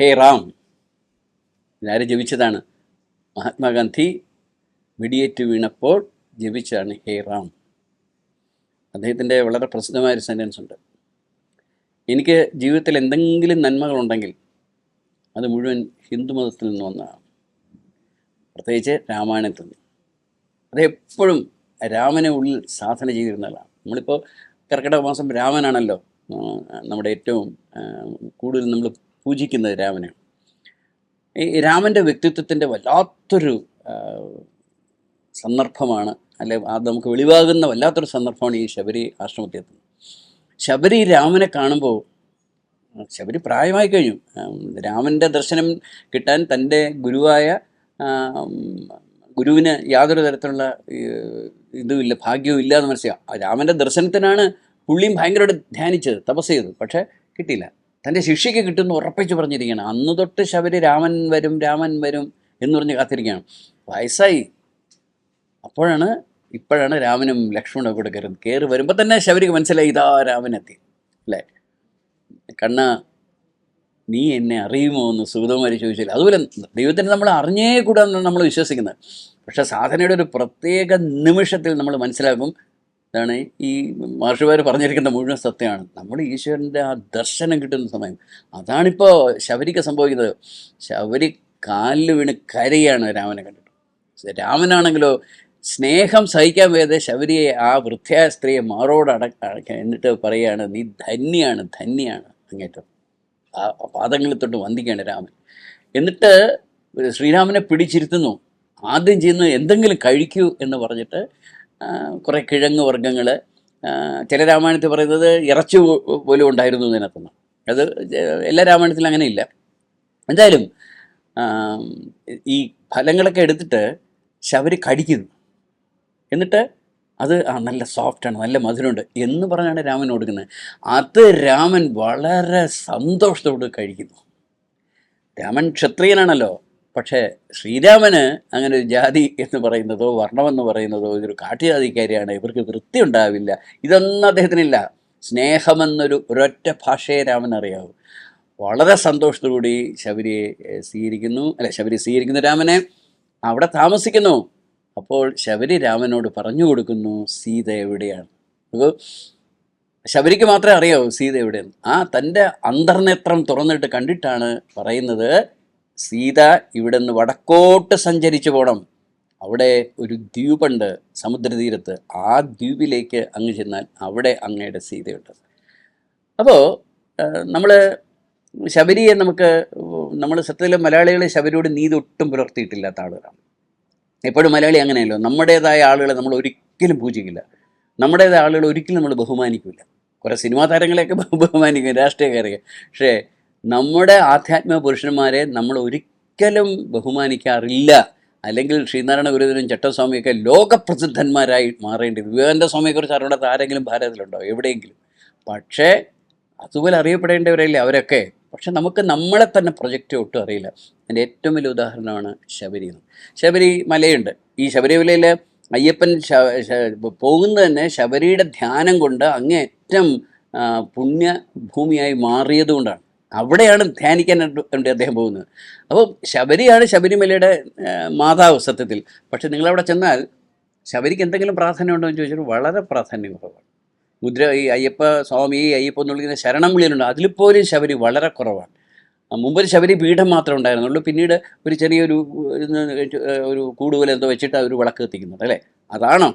ഹേ റാം. എല്ലാവരും ജപിച്ചതാണ്. മഹാത്മാഗാന്ധി വെടിയേറ്റ് വീണപ്പോൾ ജപിച്ചതാണ് ഹേ റാം. അദ്ദേഹത്തിന്റെ വളരെ പ്രസിദ്ധമായൊരു സെന്റൻസ് ഉണ്ട്. എനിക്ക് ജീവിതത്തിൽ എന്തെങ്കിലും നന്മകളുണ്ടെങ്കിൽ അത് മുഴുവൻ ഹിന്ദുമതത്തിൽ നിന്ന് വന്നതാണ്. പ്രത്യേകിച്ച് രാമായണത്തിൽ നിന്ന്. അതെപ്പോഴും രാമനെ ഉള്ളിൽ സാധന ചെയ്തിരുന്നതാണ്. നമ്മളിപ്പോൾ കർക്കിടക മാസം രാമനാണല്ലോ നമ്മുടെ ഏറ്റവും കൂടുതൽ നമ്മൾ പൂജിക്കുന്നത് രാമനെ. ഈ രാമന്റെ വ്യക്തിത്വത്തിന്റെ വല്ലാത്തൊരു സന്ദർഭമാണ് അല്ലെ അത് നമുക്ക് വെളിവാകുന്ന വല്ലാത്തൊരു സന്ദർഭമാണ് ഈ ശബരി ആശ്രമത്തിൽ എത്തുന്നത് ശബരി രാമനെ കാണുമ്പോൾ ശബരി പ്രായമായി കഴിഞ്ഞു. രാമന്റെ ദർശനം കിട്ടാൻ തന്റെ ഗുരുവായ ഗുരുവിന് യാതൊരു തരത്തിലുള്ള ഇതുമില്ല ഭാഗ്യവും ഇല്ല എന്ന് മനസ്സിലാവും രാമന്റെ ദർശനത്തിനാണ് പുള്ളിയും ഭയങ്കരമായിട്ട് ധ്യാനിച്ചത് തപസ് ചെയ്തത് പക്ഷേ കിട്ടിയില്ല. തന്റെ ശിക്ഷയ്ക്ക് കിട്ടുമെന്ന് ഉറപ്പിച്ച് പറഞ്ഞിരിക്കുകയാണ്. അന്ന് തൊട്ട് ശബരി രാമൻ വരും രാമൻ വരും എന്ന് പറഞ്ഞ് കാത്തിരിക്കുകയാണ്. വയസ്സായി. അപ്പോഴാണ് ഇപ്പോഴാണ് രാമനും ലക്ഷ്മണനും കൂടെ കയറുന്നത് കയറി വരുമ്പോൾ തന്നെ ശബരിക്ക് മനസ്സിലായി ഇതാ രാമനെത്തി അല്ലേ? കണ്ണ നീ എന്നെ അറിയുമോ എന്ന് സുഗതകുമാരി ചോദിച്ചില്ല. അതുപോലെ ദൈവത്തിന് നമ്മൾ അറിഞ്ഞേ കൂടാന്നാണ് നമ്മൾ വിശ്വസിക്കുന്നത്. പക്ഷേ സാധനയുടെ ഒരു പ്രത്യേക നിമിഷത്തിൽ നമ്മൾ മനസ്സിലാക്കും ഇതാണ് ഈ മഹർഷിമാർ പറഞ്ഞിരിക്കുന്ന മുഴുവൻ സത്യമാണ്. നമ്മൾ ഈശ്വരന്റെ ആ ദർശനം കിട്ടുന്ന സമയം. അതാണിപ്പോൾ ശബരിക്ക് സംഭവിക്കുന്നത്. ശബരി കാലിൽ വീണ് കരയാണ് രാമനെ കണ്ടിട്ട്. രാമനാണെങ്കിലോ സ്നേഹം സഹിക്കാൻ വേദ ശബരിയെ ആ വൃദ്ധയായ സ്ത്രീയെ മാറോട് അടക്ക എന്നിട്ട് പറയുകയാണ് നീ ധന്യാണ് ധന്യാണ് അങ്ങേറ്റം. ആ പാദങ്ങളിൽ തൊട്ട് വന്ദിക്കുകയാണ് രാമൻ. എന്നിട്ട് ശ്രീരാമനെ പിടിച്ചിരുത്തുന്നു. ആദ്യം ചെയ്യുന്നത് എന്തെങ്കിലും കഴിക്കൂ എന്ന് പറഞ്ഞിട്ട് കുറേ കിഴങ്ങ് വർഗങ്ങൾ ചില രാമായണത്തിൽ പറയുന്നത് ഇറച്ചി പോലും ഉണ്ടായിരുന്നു ഇതിനകത്തുനിന്ന് അത് എല്ലാ രാമായണത്തിലും അങ്ങനെയില്ല. എന്തായാലും ഈ ഫലങ്ങളൊക്കെ എടുത്തിട്ട് ശബരി കടിക്കുന്നു. എന്നിട്ട് അത് ആ നല്ല സോഫ്റ്റാണ് നല്ല മധുരമുണ്ട് എന്ന് പറഞ്ഞാണ് രാമൻ കൊടുക്കുന്നത്. അത് രാമൻ വളരെ സന്തോഷത്തോട് കഴിക്കുന്നു. രാമൻ ക്ഷത്രിയനാണല്ലോ. പക്ഷേ ശ്രീരാമന് അങ്ങനെ ഒരു ജാതി എന്ന് പറയുന്നതോ വർണമെന്ന് പറയുന്നതോ ഇതൊരു കാട്ടുജാതിക്കാരിയാണ് ഇവർക്ക് വൃത്തി ഉണ്ടാവില്ല. ഇതൊന്നും അദ്ദേഹത്തിനില്ല. സ്നേഹമെന്നൊരു ഒരൊറ്റ ഭാഷയെ രാമൻ അറിയാവൂ വളരെ സന്തോഷത്തോടുകൂടി ശബരിയെ സ്വീകരിക്കുന്നു. അല്ലെ ശബരി സ്വീകരിക്കുന്ന രാമനെ അവിടെ താമസിക്കുന്നു. അപ്പോൾ ശബരി രാമനോട് പറഞ്ഞു കൊടുക്കുന്നു സീത എവിടെയാണ്? അപ്പോൾ ശബരിക്ക് മാത്രമേ അറിയാവൂ സീത എവിടെയാണ് ആ തന്റെ അന്തർനേത്രം തുറന്നിട്ട് കണ്ടിട്ടാണ് പറയുന്നത് സീത ഇവിടെ നിന്ന് വടക്കോട്ട് സഞ്ചരിച്ചു പോകണം അവിടെ ഒരു ദ്വീപുണ്ട് സമുദ്രതീരത്ത്. ആ ദ്വീപിലേക്ക് അങ്ങ് ചെന്നാൽ അവിടെ അങ്ങയുടെ സീതയുണ്ട്. അപ്പോൾ നമ്മൾ ശബരിയെ നമുക്ക് നമ്മൾ സത്യത്തിൽ മലയാളികൾ ശബരിയോട് നീതി ഒട്ടും പുലർത്തിയിട്ടില്ലാത്ത ആളുകളാണ്. എപ്പോഴും മലയാളി അങ്ങനെയല്ലോ. നമ്മുടേതായ ആളുകളെ നമ്മൾ ഒരിക്കലും പൂജിക്കില്ല. നമ്മുടേതായ ആളുകളെ ഒരിക്കലും നമ്മൾ ബഹുമാനിക്കില്ല കുറേ സിനിമാ താരങ്ങളെയൊക്കെ ബഹു- ബഹുമാനിക്കും രാഷ്ട്രീയക്കാരെയൊക്കെ പക്ഷേ നമ്മുടെ ആധ്യാത്മിക പുരുഷന്മാരെ നമ്മൾ ഒരിക്കലും ബഹുമാനിക്കാറില്ല. അല്ലെങ്കിൽ ശ്രീനാരായണ ഗുരുദേവനും ചട്ടസ്വാമിയൊക്കെ ലോകപ്രസിദ്ധന്മാരായി മാറേണ്ടി വിവേകാനന്ദ സ്വാമിയെക്കുറിച്ച് അറിയാത്ത ആരെങ്കിലും ഭാരതത്തിലുണ്ടോ? എവിടെയെങ്കിലും. പക്ഷേ അതുപോലെ അറിയപ്പെടേണ്ടവരല്ലേ അവരൊക്കെ? പക്ഷെ നമുക്ക് നമ്മളെ തന്നെ പ്രൊജക്റ്റ് ഒട്ടും അറിയില്ല. അതിന്റെ ഏറ്റവും വലിയ ഉദാഹരണമാണ് ശബരി ശബരി മലയുണ്ട്. ഈ ശബരിമലയിൽ അയ്യപ്പൻ പോകുന്നത് തന്നെ ശബരിയുടെ ധ്യാനം കൊണ്ട് അങ്ങേയറ്റം പുണ്യഭൂമിയായി മാറിയത് കൊണ്ടാണ്. അവിടെയാണ് ധ്യാനിക്കാൻ ഉണ്ട് അദ്ദേഹം പോകുന്നത്. അപ്പോൾ ശബരിയാണ് ശബരിമലയുടെ മാതാവ് സത്യത്തിൽ. പക്ഷെ നിങ്ങളവിടെ ചെന്നാൽ ശബരിക്ക് എന്തെങ്കിലും പ്രാധാന്യം ഉണ്ടോ എന്ന് ചോദിച്ചാൽ വളരെ പ്രാധാന്യം കുറവാണ് മുദ്ര ഈ അയ്യപ്പ സ്വാമി അയ്യപ്പ എന്ന് വിളിക്കുന്ന ശരണം വിളിയിലുണ്ട് അതിൽ പോലും ശബരി വളരെ കുറവാണ്. മുമ്പ് മുമ്പൊരു ശബരി പീഠം മാത്രമേ ഉണ്ടായിരുന്നുള്ളൂ. പിന്നീട് ഒരു ചെറിയൊരു ഒരു കൂടുതൽ എന്തോ വെച്ചിട്ട് ഒരു വിളക്ക് കത്തിക്കുന്നത് അല്ലേ? അതാണോ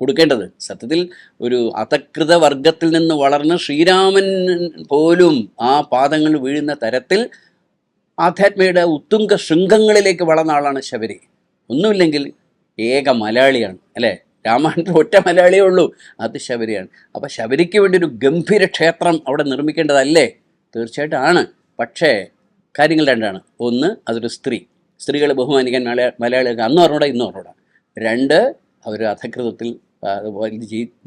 കൊടുക്കേണ്ടത്. സത്യത്തിൽ ഒരു അധകൃത വർഗത്തിൽ നിന്ന് വളർന്ന് ശ്രീരാമൻ പോലും ആ പാദങ്ങൾ വീഴുന്ന തരത്തിൽ ആധ്യാത്മയുടെ ഉത്തുംഗ ശൃംഗങ്ങളിലേക്ക് വളർന്ന ആളാണ് ശബരി. ഒന്നുമില്ലെങ്കിൽ ഏക മലയാളിയാണ് അല്ലേ? രാമായണത്തിൽ ഒറ്റ മലയാളിയേ ഉള്ളൂ അത് ശബരിയാണ്. അപ്പോൾ ശബരിക്ക് വേണ്ടി ഒരു ഗംഭീര ക്ഷേത്രം അവിടെ നിർമ്മിക്കേണ്ടതല്ലേ? തീർച്ചയായിട്ടും ആണ്. പക്ഷേ കാര്യങ്ങൾ രണ്ടാണ്. ഒന്ന് അതൊരു സ്ത്രീ. സ്ത്രീകളെ ബഹുമാനിക്കാൻ മലയാ മലയാളികൾക്ക് അന്നും അറിഞ്ഞൂടാ ഇന്നും അറിഞ്ഞൂടാ രണ്ട് അവർ അധകൃതത്തിൽ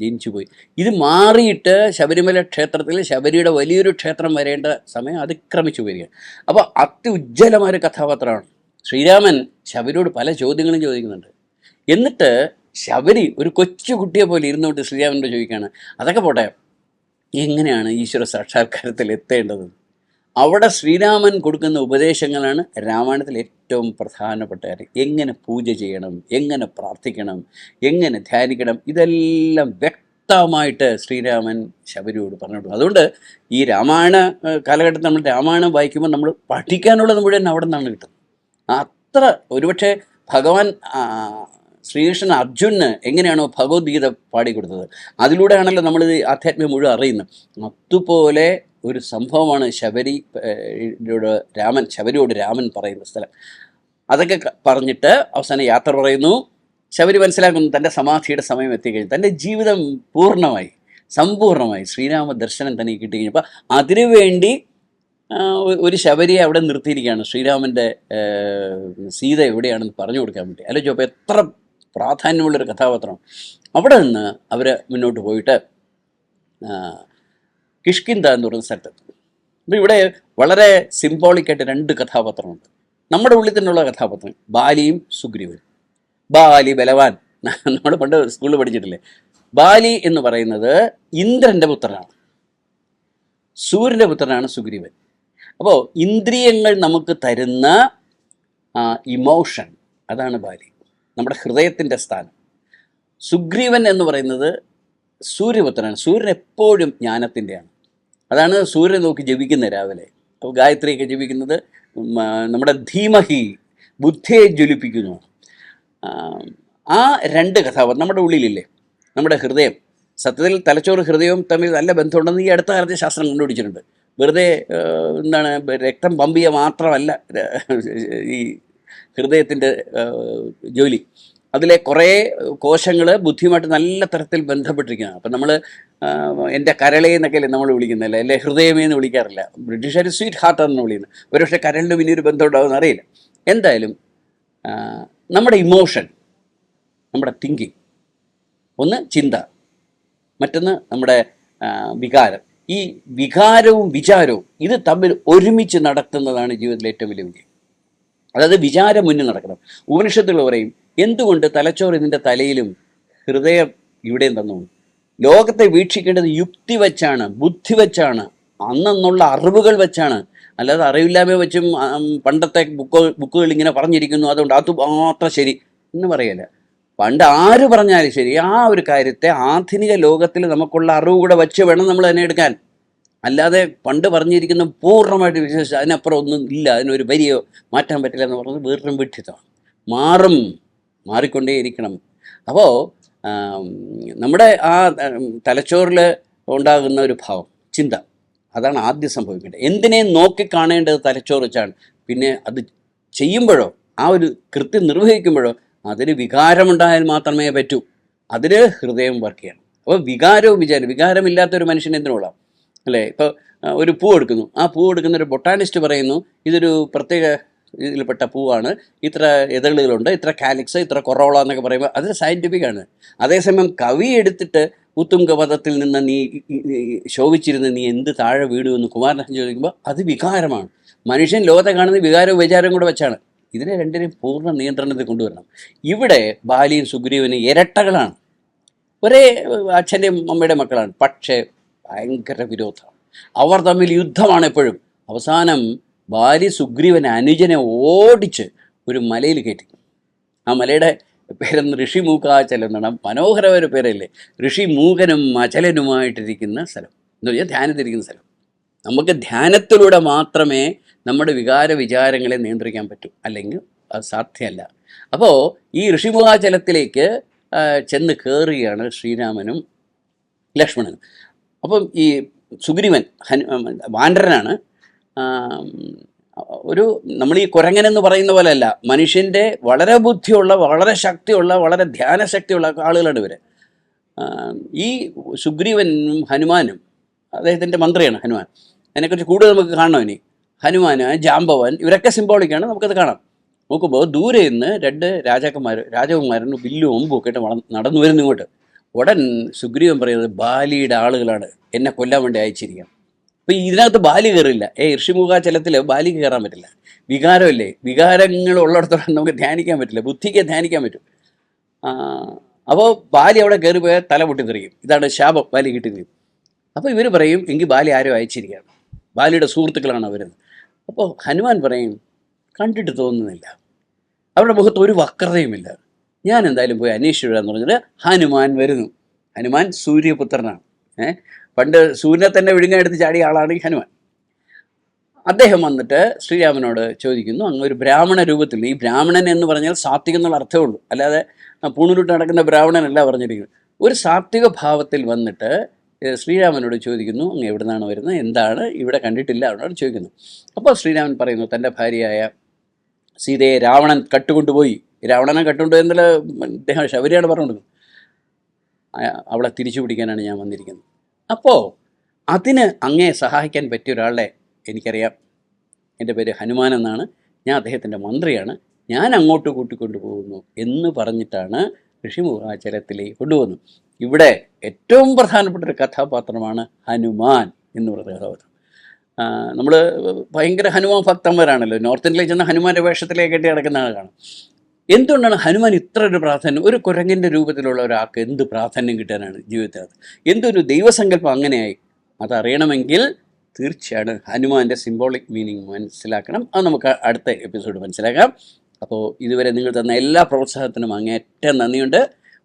ജനിച്ചു പോയി. ഇത് മാറിയിട്ട് ശബരിമല ക്ഷേത്രത്തിൽ ശബരിയുടെ വലിയൊരു ക്ഷേത്രം വരേണ്ട സമയം അതിക്രമിച്ചു വരികയാണ്. അപ്പോൾ അത്യുജ്വലമായ ഒരു കഥാപാത്രമാണ്. ശ്രീരാമൻ ശബരിയോട് പല ചോദ്യങ്ങളും ചോദിക്കുന്നുണ്ട്. എന്നിട്ട് ശബരി ഒരു കൊച്ചു കുട്ടിയെ പോലെ ഇരുന്നുകൊണ്ട് ശ്രീരാമനോട് ചോദിക്കുകയാണ്. അതൊക്കെ പോട്ടെ എങ്ങനെയാണ് ഈശ്വര സാക്ഷാത്കാരത്തിൽ എത്തേണ്ടത്? അവിടെ ശ്രീരാമൻ കൊടുക്കുന്ന ഉപദേശങ്ങളാണ് രാമായണത്തിൽ ഏറ്റവും പ്രധാനപ്പെട്ട കാര്യം. എങ്ങനെ പൂജ ചെയ്യണം എങ്ങനെ പ്രാർത്ഥിക്കണം എങ്ങനെ ധ്യാനിക്കണം ഇതെല്ലാം വ്യക്തമായിട്ട് ശ്രീരാമൻ ശബരിയോട് പറഞ്ഞു കൊടുക്കും അതുകൊണ്ട് ഈ രാമായണ കാലഘട്ടത്തിൽ നമ്മൾ രാമായണം വായിക്കുമ്പോൾ നമ്മൾ പഠിക്കാനുള്ളത് മുഴുവൻ അവിടെ നിന്നാണ് കിട്ടുന്നത്. അത്ര ഒരുപക്ഷെ ഭഗവാൻ ശ്രീകൃഷ്ണൻ അർജുനന് എങ്ങനെയാണോ ഭഗവത്ഗീത പാടിക്കൊടുത്തത് അതിലൂടെയാണല്ലോ നമ്മൾ ആധ്യാത്മികം മുഴുവൻ അറിയുന്നത്. അതുപോലെ ഒരു സംഭവമാണ് ശബരി ഏഹ്, രാമൻ ശബരിയോട് രാമൻ പറയുന്ന സ്ഥലം. അതൊക്കെ പറഞ്ഞിട്ട് അവസാനം യാത്ര പറയുന്നു. ശബരി മനസ്സിലാക്കുന്നു തന്റെ സമാധിയുടെ സമയം എത്തിക്കഴിഞ്ഞു. തന്റെ ജീവിതം പൂർണമായി സമ്പൂർണമായി ശ്രീരാമ ദർശനം തന്നെ കിട്ടിക്കഴിഞ്ഞപ്പോൾ അതിനുവേണ്ടി ഒരു ശബരിയെ അവിടെ നിർത്തിയിരിക്കുകയാണ്. ശ്രീരാമന്റെ സീത എവിടെയാണെന്ന് പറഞ്ഞു കൊടുക്കാൻ വേണ്ടി. അല്ലെ ചോപ്പം എത്ര പ്രാധാന്യമുള്ളൊരു കഥാപാത്രം അവിടെ നിന്ന് അവർ മുന്നോട്ട് പോയിട്ട് കിഷ്കിന്ത എന്ന് പറയുന്ന സ്ഥലത്തെത്തും. അപ്പോൾ ഇവിടെ വളരെ സിംബോളിക്കായിട്ട് രണ്ട് കഥാപാത്രമുണ്ട് നമ്മുടെ ഉള്ളിൽ തന്നെയുള്ള കഥാപാത്രം ബാലിയും സുഗ്രീവനും. ബാലി ബലവാൻ. നമ്മൾ പണ്ട് സ്കൂളിൽ പഠിച്ചിട്ടില്ലേ? ബാലി എന്ന് പറയുന്നത് ഇന്ദ്രന്റെ പുത്രനാണ്. സൂര്യന്റെ പുത്രനാണ് സുഗ്രീവൻ. അപ്പോൾ ഇന്ദ്രിയങ്ങൾ നമുക്ക് തരുന്ന ഇമോഷൻ അതാണ് ബാലി. നമ്മുടെ ഹൃദയത്തിന്റെ സ്ഥാനം. സുഗ്രീവൻ എന്ന് പറയുന്നത് സൂര്യപുത്രനാണ്. സൂര്യൻ എപ്പോഴും ജ്ഞാനത്തിന്റെയാണ് അതാണ് സൂര്യനെ നോക്കി ജപിക്കുന്നത് രാവിലെ. അപ്പോൾ ഗായത്രിയൊക്കെ ജപിക്കുന്നത് നമ്മുടെ ധീമഹി ബുദ്ധിയെ ജ്വലിപ്പിക്കുന്നു. ആ, രണ്ട് കഥാപാത്രം നമ്മുടെ ഉള്ളിലില്ലേ? നമ്മുടെ ഹൃദയം. സത്യത്തിൽ തലച്ചോറ് ഹൃദയവും തമ്മിൽ നല്ല ബന്ധമുണ്ടെന്ന് ഈ അടുത്ത കാലത്ത് ശാസ്ത്രം കണ്ടുപിടിച്ചിട്ടുണ്ട്. വെറുതെ എന്താണ് രക്തം പമ്പ് ചെയ്യുക മാത്രമല്ല ഈ ഹൃദയത്തിന്റെ ജോലി അതിലെ കുറേ കോശങ്ങൾ ബുദ്ധിയുമായിട്ട് നല്ല തരത്തിൽ ബന്ധപ്പെട്ടിരിക്കുകയാണ്. അപ്പം നമ്മൾ എന്റെ കരളേ എന്നൊക്കെയല്ലേ നമ്മൾ വിളിക്കുന്നില്ല? അല്ലെ? ഹൃദയമേ എന്ന് വിളിക്കാറില്ല. ബ്രിട്ടീഷുകാർ സ്വീറ്റ് എന്ന് വിളിക്കുന്നത് ഒരുപക്ഷെ കരളിന് ഒരു ബന്ധം ഉണ്ടാവുമെന്ന് അറിയില്ല. എന്തായാലും നമ്മുടെ ഇമോഷൻ നമ്മുടെ തിങ്കിങ് ഒന്ന് ചിന്ത മറ്റൊന്ന് നമ്മുടെ വികാരം. ഈ വികാരവും വിചാരവും ഇത് തമ്മിൽ ഒരുമിച്ച് നടത്തുന്നതാണ് ജീവിതത്തിലെ ഏറ്റവും വലിയ വിജയം. അതായത് വിചാരം മുന്നിൽ നടക്കണം. ഉപനിഷത്തുകൾ പറയും എന്തുകൊണ്ട് തലച്ചോറ് ഇതിന്റെ തലയിലും ഹൃദയം ഇവിടെയും തന്നു ലോകത്തെ വീക്ഷിക്കേണ്ടത് യുക്തി വെച്ചാണ് ബുദ്ധി വെച്ചാണ് അന്നെന്നുള്ള അറിവുകൾ വെച്ചാണ്. അല്ലാതെ അറിവില്ലായ്മ വെച്ചും പണ്ടത്തെ ബുക്ക് ബുക്കുകൾ ഇങ്ങനെ പറഞ്ഞിരിക്കുന്നു അതുകൊണ്ട് അത് മാത്രം ശരി എന്ന് പറയല്ല. പണ്ട് ആര് പറഞ്ഞാലും ശരി ആ ഒരു കാര്യത്തെ ആധുനിക ലോകത്തിൽ നമുക്കുള്ള അറിവ് കൂടെ വെച്ച് വേണം നമ്മൾ തന്നെ എടുക്കാൻ. അല്ലാതെ പണ്ട് പറഞ്ഞിരിക്കുന്ന പൂർണമായിട്ട് വിശ്വസിച്ച് അതിനപ്പുറം ഒന്നും ഇല്ല അതിനൊരു വരിയോ മാറ്റാൻ പറ്റില്ല എന്ന് പറഞ്ഞത് വേറൊരു വിഡ്ഢിത്തമാണ്. മാറും മാറിക്കൊണ്ടേയിരിക്കണം. അപ്പോൾ നമ്മുടെ ആ തലച്ചോറിൽ ഉണ്ടാകുന്ന ഒരു ഭാവം ചിന്ത അതാണ് ആദ്യം സംഭവിക്കേണ്ടത്. എന്തിനെ നോക്കി കാണേണ്ടത് തലച്ചോറ് വെച്ചാണ്? പിന്നെ അത് ചെയ്യുമ്പോഴോ ആ ഒരു കൃത്യം നിർവഹിക്കുമ്പോഴോ അതിന് വികാരമുണ്ടായാൽ മാത്രമേ പറ്റൂ. അതിന് ഹൃദയം വർക്ക് ചെയ്യണം. അപ്പോൾ വികാരവും വിചാരം വികാരമില്ലാത്ത ഒരു മനുഷ്യൻ എന്തിനോളാം അല്ലേ? ഇപ്പോൾ ഒരു പൂ എടുക്കുന്നു. ആ പൂ എടുക്കുന്ന ഒരു ബൊട്ടാനിസ്റ്റ് പറയുന്നു ഇതൊരു പ്രത്യേക ഇതിൽപ്പെട്ട പൂവാണ്. ഇത്ര ഇതളുകളുണ്ട് ഇത്ര കാലിക്സ് ഇത്ര കൊറോള എന്നൊക്കെ പറയുമ്പോൾ അത് സയന്റിഫിക് ആണ്. അതേസമയം കവി എടുത്തിട്ട് ഉത്തുംഗപഥത്തിൽ നിന്ന് നീ ശോഭിച്ചിരുന്ന് നീ എന്ത് താഴെ വീണു എന്ന് കുമാരനാശൻ ചോദിക്കുമ്പോൾ അത് വികാരമാണ്. മനുഷ്യൻ ലോകത്തെ കാണുന്ന വികാരവും വിചാരവും കൂടെ വെച്ചാണ്. ഇതിനെ രണ്ടിനെയും പൂർണ നിയന്ത്രണത്തിൽ കൊണ്ടുവരണം. ഇവിടെ ബാലിയും സുഗ്രീവനും ഇരട്ടകളാണ്. ഒരേ അച്ഛന്റെയും അമ്മയുടെ മക്കളാണ്. പക്ഷേ ഭയങ്കര വിരോധമാണ് അവർ തമ്മിൽ യുദ്ധമാണ് എപ്പോഴും. അവസാനം ബാലി സുഗ്രീവൻ അനുജനെ ഓടിച്ച് ഒരു മലയിൽ കയറ്റി. ആ മലയുടെ പേരെന്ന് ഋഷി മൂക്കാച്ചൽ എന്നാണ് മനോഹരമായ പേരല്ലേ? ഋഷി മൂകനും അചലനുമായിട്ടിരിക്കുന്ന സ്ഥലം. എന്ന് പറഞ്ഞാൽ ധ്യാനത്തിരിക്കുന്ന സ്ഥലം. നമുക്ക് ധ്യാനത്തിലൂടെ മാത്രമേ നമ്മുടെ വികാര വിചാരങ്ങളെ നിയന്ത്രിക്കാൻ പറ്റൂ. അല്ലെങ്കിൽ അത് സാധ്യമല്ല. അപ്പോൾ ഈ ഋഷിമുഖാചലത്തിലേക്ക് ചെന്ന് കയറുകയാണ് ശ്രീരാമനും ലക്ഷ്മണനും. അപ്പം ഈ സുഗ്രീവൻ ഹനു വാനരനാണ്. ഒരു നമ്മൾ ഈ കുരങ്ങൻ എന്ന് പറയുന്ന പോലെ അല്ല മനുഷ്യന്റെ വളരെ ബുദ്ധിയുള്ള വളരെ ശക്തിയുള്ള വളരെ ധ്യാനശക്തിയുള്ള ആളുകളാണ് ഇവർ ഈ സുഗ്രീവനും ഹനുമാനും അദ്ദേഹത്തിന്റെ മന്ത്രിയാണ് ഹനുമാൻ. അതിനെക്കുറിച്ച് കൂടുതൽ നമുക്ക് കാണണം ഇനി. ഹനുമാന് ജാമ്പവൻ ഇവരൊക്കെ സിംബോളിക്കാണ് നമുക്കത് കാണാം. നോക്കുമ്പോൾ ദൂരെ നിന്ന് രണ്ട് രാജാക്കന്മാർ രാജകുമാരനും ബില്ലും ഒമ്പും ഒക്കെ നടന്നു വരുന്നു ഇങ്ങോട്ട്. ഉടൻ സുഗ്രീവൻ പറയുന്നത് ബാലിയുടെ ആളുകളാണ്. എന്നെ കൊല്ലാൻ വേണ്ടി അയച്ചിരിക്കുക ഇതിനകത്ത് ബാലി കയറില്ല ഏ ഋഷിമുഖാചലത്തിൽ ബാലി കയറാൻ പറ്റില്ല. വികാരമല്ലേ? വികാരങ്ങൾ ഉള്ളിടത്തോളം നമുക്ക് ധ്യാനിക്കാൻ പറ്റില്ല. ബുദ്ധിക്ക് ധ്യാനിക്കാൻ പറ്റും. അപ്പോൾ ബാലി അവിടെ കയറി പോയാൽ തല പൊട്ടിത്തെറിയും. ഇതാണ് ശാപം. ബാലി കിട്ടുകയും അപ്പോൾ ഇവർ പറയും എങ്കിൽ ബാലി ആരോ അയച്ചിരിക്കുകയാണ്. ബാലിയുടെ സുഹൃത്തുക്കളാണ് അവർ അപ്പോൾ ഹനുമാൻ പറയും കണ്ടിട്ട് തോന്നുന്നില്ല. അവരുടെ മുഖത്ത് ഒരു വക്രതയുമില്ല. ഞാൻ എന്തായാലും പോയി അന്വേഷിച്ചു വിടാന്ന് പറഞ്ഞിട്ട് ഹനുമാൻ വരുന്നു. ഹനുമാൻ സൂര്യപുത്രനാണ്. ഏ പണ്ട് സൂര്യനെ തന്നെ വിഴുങ്ങാൻ എടുത്ത് ചാടിയ ആളാണ് ഹനുമാൻ. അദ്ദേഹം വന്നിട്ട് ശ്രീരാമനോട് ചോദിക്കുന്നു അങ്ങ് ഒരു ബ്രാഹ്മണ രൂപത്തിൽ ഈ ബ്രാഹ്മണൻ എന്ന് പറഞ്ഞാൽ സാത്വികം എന്നുള്ള അർത്ഥമേ ഉള്ളൂ. അല്ലാതെ പൂണുരുട്ട് നടക്കുന്ന ബ്രാഹ്മണനല്ല പറഞ്ഞിരിക്കുന്നത്. ഒരു സാത്വിക ഭാവത്തിൽ വന്നിട്ട് ശ്രീരാമനോട് ചോദിക്കുന്നു അങ്ങ് എവിടെ നിന്നാണ് വരുന്നത്? എന്താണ്? ഇവിടെ കണ്ടിട്ടില്ല. അവനോട് ചോദിക്കുന്നു. അപ്പോൾ ശ്രീരാമൻ പറയുന്നു തന്റെ ഭാര്യയായ സീതയെ രാവണൻ കട്ടുകൊണ്ടുപോയി. രാവണനെ കട്ടുകൊണ്ടുപോയി എന്നല്ല അദ്ദേഹം ശബരിയാണ് പറഞ്ഞുകൊടുക്കുന്നത്. കൊടുക്കുന്നത് അവളെ തിരിച്ചു പിടിക്കാനാണ് ഞാൻ വന്നിരിക്കുന്നത്. അപ്പോൾ അതിന് അങ്ങേ സഹായിക്കാൻ പറ്റിയ ഒരാളെ എനിക്കറിയാം. എന്റെ പേര് ഹനുമാൻ എന്നാണ്. ഞാൻ അദ്ദേഹത്തിന്റെ മന്ത്രിയാണ്. ഞാൻ അങ്ങോട്ട് കൂട്ടിക്കൊണ്ടു പോകുന്നു എന്ന് പറഞ്ഞിട്ടാണ് ഋഷിമുഖാചലത്തിലേക്ക് കൊണ്ടുപോകുന്നു ഇവിടെ ഏറ്റവും പ്രധാനപ്പെട്ട ഒരു കഥാപാത്രമാണ് ഹനുമാൻ എന്ന് പറയുന്ന കഥാപാത്രം. നമ്മൾ ഭയങ്കര ഹനുമാൻ ഭക്തന്മാരാണല്ലോ. നോർത്ത് ഇന്ത്യയിൽ ചെന്ന ഹനുമാന്റെ വേഷത്തിലേക്ക് കെട്ടി നടക്കുന്ന ആൾ കാണാം എന്തുകൊണ്ടാണ് ഹനുമാൻ ഇത്ര ഒരു പ്രാധാന്യം? ഒരു കുരങ്ങിന്റെ രൂപത്തിലുള്ള ഒരാൾക്ക് എന്ത് പ്രാധാന്യം കിട്ടാനാണ് ജീവിതത്തിനകത്ത്? എന്തൊരു ദൈവസങ്കല്പം അങ്ങനെയായി? അതറിയണമെങ്കിൽ തീർച്ചയാണ് ഹനുമാന്റെ സിംബോളിക് മീനിങ് മനസ്സിലാക്കണം. അത് നമുക്ക് അടുത്ത എപ്പിസോഡ് മനസ്സിലാക്കാം. അപ്പോൾ ഇതുവരെ നിങ്ങൾ തന്ന എല്ലാ പ്രോത്സാഹത്തിനും അങ്ങേറ്റം നന്ദിയുണ്ട്.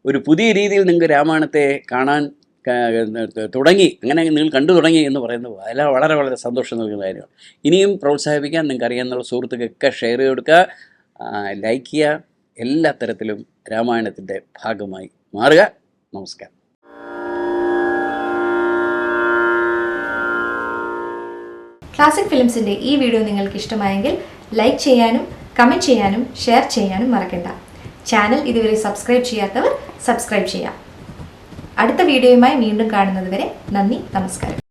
ഒരു പുതിയ രീതിയിൽ നിങ്ങൾക്ക് രാമായണത്തെ കാണാൻ തുടങ്ങി അങ്ങനെ നിങ്ങൾ കണ്ടു തുടങ്ങി എന്ന് പറയുന്നത് വളരെ വളരെ വളരെ സന്തോഷം നൽകുന്ന കാര്യമാണ്. ഇനിയും പ്രോത്സാഹിപ്പിക്കാൻ നിങ്ങൾക്ക് അറിയാവുന്ന സുഹൃത്തുക്കൾക്ക് ഷെയർ ചെയ്ത് കൊടുക്കുക. ലൈക്ക് ചെയ്യുക. എല്ലാ തരത്തിലും രാമായണത്തിന്റെ ഭാഗമായി മാറുക. നമസ്കാരം. ക്ലാസിക് ഫിലിംസിന്റെ ഈ വീഡിയോ നിങ്ങൾക്ക് ഇഷ്ടമായെങ്കിൽ ലൈക്ക് ചെയ്യാനും കമന്റ് ചെയ്യാനും ഷെയർ ചെയ്യാനും മറക്കണ്ട. ചാനൽ ഇതുവരെ സബ്സ്ക്രൈബ് ചെയ്യാത്തവർ സബ്സ്ക്രൈബ് ചെയ്യാം. അടുത്ത വീഡിയോയുമായി വീണ്ടും കാണുന്നതുവരെ നന്ദി നമസ്കാരം.